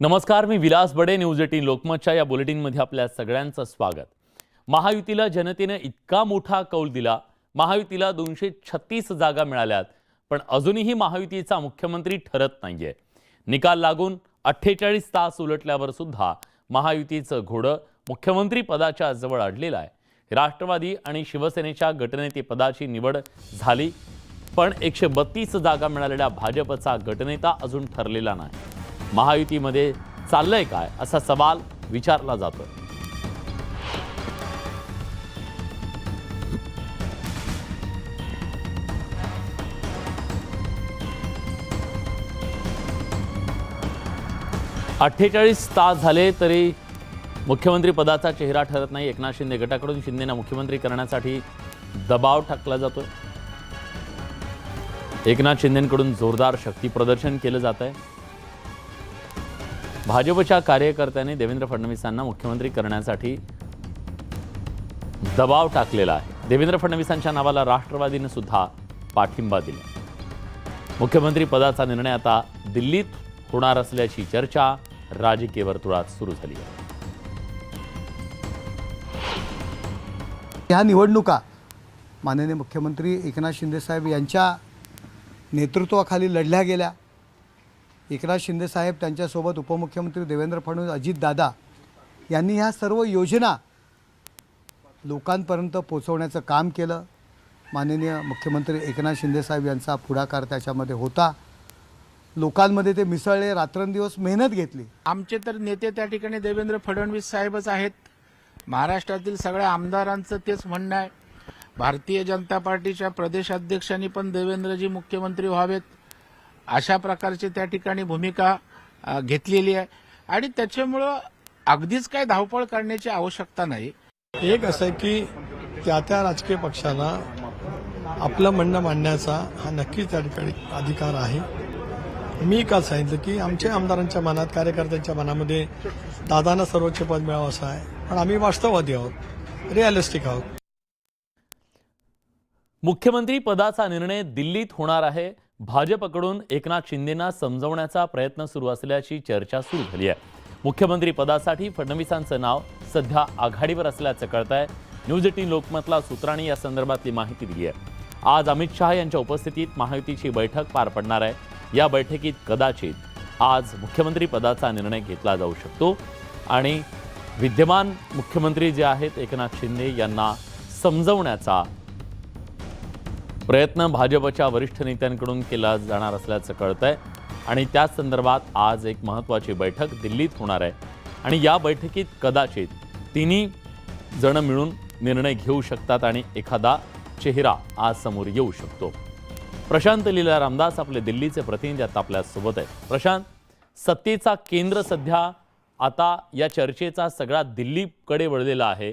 नमस्कार मी Vilas Bade news eighteen लोकमतच्या या बुलेटिनमध्ये आपल्या सगळ्यांचं स्वागत. महायुतीला जनतेनं इतका मोठा कौल दिला. महायुतीला दोनशे छत्तीस जागा मिळाल्यात पण अजूनही महायुतीचा मुख्यमंत्री ठरत नाहीये. निकाल लागून अठ्ठेचाळीस तास उलटल्यावर सुद्धा महायुतीचं घोडं मुख्यमंत्री पदाच्या जवळ अडलेलं आहे. राष्ट्रवादी आणि शिवसेनेच्या गटनेतेपदाची निवड झाली पण एकशे बत्तीस जागा मिळालेल्या भाजपचा गटनेता अजून ठरलेला नाही. महायुतीमध्ये चाललंय काय असा सवाल विचारला जातोय. अठ्ठेचाळीस तास झाले तरी मुख्यमंत्री पदाचा चेहरा ठरत नाही. एकनाथ शिंदे गटाकडून शिंदेना मुख्यमंत्री करण्यासाठी दबाव टाकला जातोय. एकनाथ शिंदेकडून जोरदार शक्ती प्रदर्शन केलं जात आहे भाजपच्या कार्यकर्त्यांनी देवेंद्र फडणवीसांना मुख्यमंत्री करण्यासाठी दबाव टाकलेला आहे. देवेंद्र फडणवीसांच्या नावाला राष्ट्रवादीने सुद्धा पाठिंबा दिला. मुख्यमंत्री पदाचा निर्णय आता दिल्लीत होणार असल्याची चर्चा राजकीय वर्तुळात सुरू झाली आहे. ह्या निवडणुका माननीय मुख्यमंत्री एकनाथ शिंदेसाहेब यांच्या नेतृत्वाखाली लढल्या गेल्या. एकनाथ शिंदेसाहेब त्यांच्यासोबत उपमुख्यमंत्री देवेंद्र फडणवीस अजितदादा यांनी ह्या सर्व योजना लोकांपर्यंत पोचवण्याचं काम केलं. माननीय मुख्यमंत्री एकनाथ शिंदेसाहेब यांचा पुढाकार त्याच्यामध्ये होता. लोकांमध्ये ते मिसळले रात्रंदिवस मेहनत घेतली. आमचे तर नेते त्या ठिकाणी देवेंद्र फडणवीस साहेबच आहेत. महाराष्ट्रातील सगळ्या आमदारांचं तेच म्हणणं आहे. भारतीय जनता पार्टीच्या प्रदेशाध्यक्षांनी पण देवेंद्रजी मुख्यमंत्री व्हावेत. अशा प्रकारची त्या ठिकाणी भूमिका घेतलेली आहे. आणि त्याच्यामुळं अगदीच काही धावपळ करण्याची आवश्यकता नाही. एक असं आहे की त्या त्या राजकीय पक्षाला आपलं म्हणणं मांडण्याचा हा नक्कीच त्या ठिकाणी अधिकार आहे. मी काल सांगितलं की आमच्या आमदारांच्या मनात कार्यकर्त्यांच्या मनामध्ये दादांना सर्वोच्च पद मिळावं असं आहे. पण आम्ही वास्तववादी आहोत रिअलिस्टिक आहोत. मुख्यमंत्री पदाचा निर्णय दिल्लीत होणार आहे. भाजपकडून एकनाथ शिंदेना समजवण्याचा प्रयत्न सुरू असल्याची चर्चा सुरू झाली आहे. मुख्यमंत्री पदासाठी फडणवीसांचं नाव सध्या आघाडीवर असल्याचं कळत आहे न्यूज एटीन लोकमतला सूत्रांनी या संदर्भातली माहिती दिली आहे. आज अमित शहा यांच्या उपस्थितीत महायुतीची बैठक पार पडणार आहे. या बैठकीत कदाचित आज मुख्यमंत्री पदाचा निर्णय घेतला जाऊ शकतो. आणि विद्यमान मुख्यमंत्री जे आहेत एकनाथ शिंदे यांना समजवण्याचा प्रयत्न भाजपच्या वरिष्ठ नेत्यांकडून केला जाणार असल्याचं कळतंय. आणि त्याच संदर्भात आज एक महत्त्वाची बैठक दिल्लीत होणार आहे. आणि या बैठकीत कदाचित तिन्ही जण मिळून निर्णय घेऊ शकतात आणि एखादा चेहरा आज समोर येऊ शकतो. प्रशांत लीला रामदास आपले दिल्लीचे प्रतिनिधी आता आपल्यासोबत आहेत. प्रशांत सत्तेचा केंद्र सध्या आता या चर्चेचा सगळा दिल्लीकडे वळलेला आहे.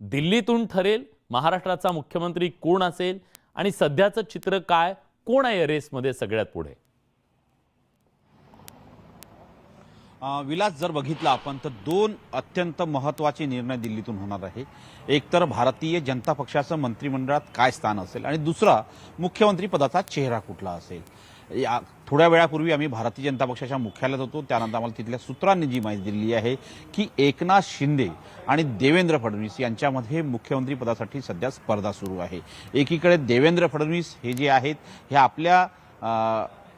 दिल्लीतून ठरेल महाराष्ट्राचा मुख्यमंत्री कोण असेल आणि सध्याचं चित्र काय? कोण आहे या रेसमध्ये सगळ्यात पुढे? विलास जर बघितला आपण तर दोन अत्यंत महत्त्वाचे निर्णय दिल्लीतून होणार आहे. एकतर भारतीय जनता पक्षाचं मंत्रिमंडळात काय स्थान असेल? आणि दुसरा मुख्यमंत्री पदाचा चेहरा कुठला असेल? या थोड्या वेळापूर्वी आम्ही भारतीय जनता पक्षाच्या मुख्यालयात होतो. त्यानंतर आम्हाला तिथल्या सूत्रांनी जी माहिती दिली आहे की एकनाथ शिंदे आणि देवेंद्र फडणवीस यांच्यामध्ये मुख्यमंत्री पदासाठी सध्या स्पर्धा सुरू आहे. एकीकडे देवेंद्र फडणवीस हे जे आहेत हे आपल्या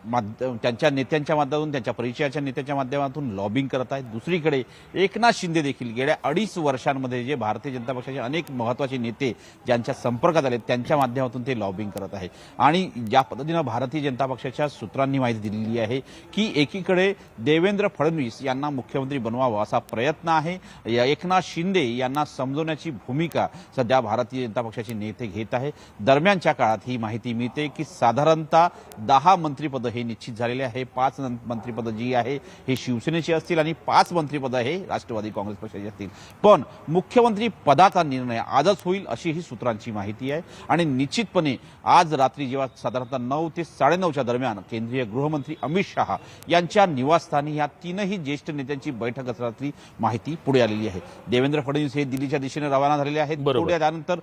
माध्यम त्यांच्या नेत्यांच्या माध्यमातून त्यांच्या परिचयाच्या नेत्यांच्या माध्यमातून लॉबिंग करत आहेत. दुसरीकडे एकनाथ शिंदे देखील गेल्या अडीच वर्षांमध्ये जे भारतीय जनता पक्षाचे अनेक महत्त्वाचे नेते ज्यांच्या संपर्कात आले त्यांच्या माध्यमातून ते लॉबिंग करत आहे. आणि ज्या पद्धतीनं भारतीय जनता पक्षाच्या सूत्रांनी माहिती दिलेली आहे की एकीकडे देवेंद्र फडणवीस यांना मुख्यमंत्री बनवावं असा प्रयत्न आहे. एकनाथ शिंदे यांना समजवण्याची भूमिका सध्या भारतीय जनता पक्षाचे नेते घेत आहे. दरम्यानच्या काळात ही माहिती मिळते की साधारणतः दहा मंत्रिपद हे निश्चित झालेले आहे. पाच मंत्रिपद जी आहे हे शिवसेनेची असतील आणि पाच मंत्रिपद हे राष्ट्रवादी काँग्रेस पक्षाची असतील. पण मुख्यमंत्री पदाचा निर्णय आजच होईल अशी ही सूत्रांची माहिती आहे. आणि निश्चितपणे आज रात्री जेव्हा साधारणतः नऊ ते साडेनऊच्या दरम्यान केंद्रीय गृहमंत्री अमित शहा यांच्या निवासस्थानी या तीनही ज्येष्ठ नेत्यांची बैठक असल्याची माहिती पुढे आलेली आहे. देवेंद्र फडणवीस हे दिल्लीच्या दिशेने रवाना झालेले आहेत. त्यानंतर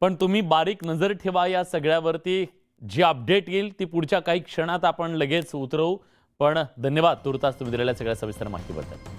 पण तुम्ही बारीक नजर ठेवा या सगळ्यावरती. जी अपडेट येईल ती पुढच्या काही क्षणात आपण लगेच उतरवू. पण धन्यवाद तुर्तास तुम्ही दिलेल्या सगळ्या सविस्तर माहितीबद्दल.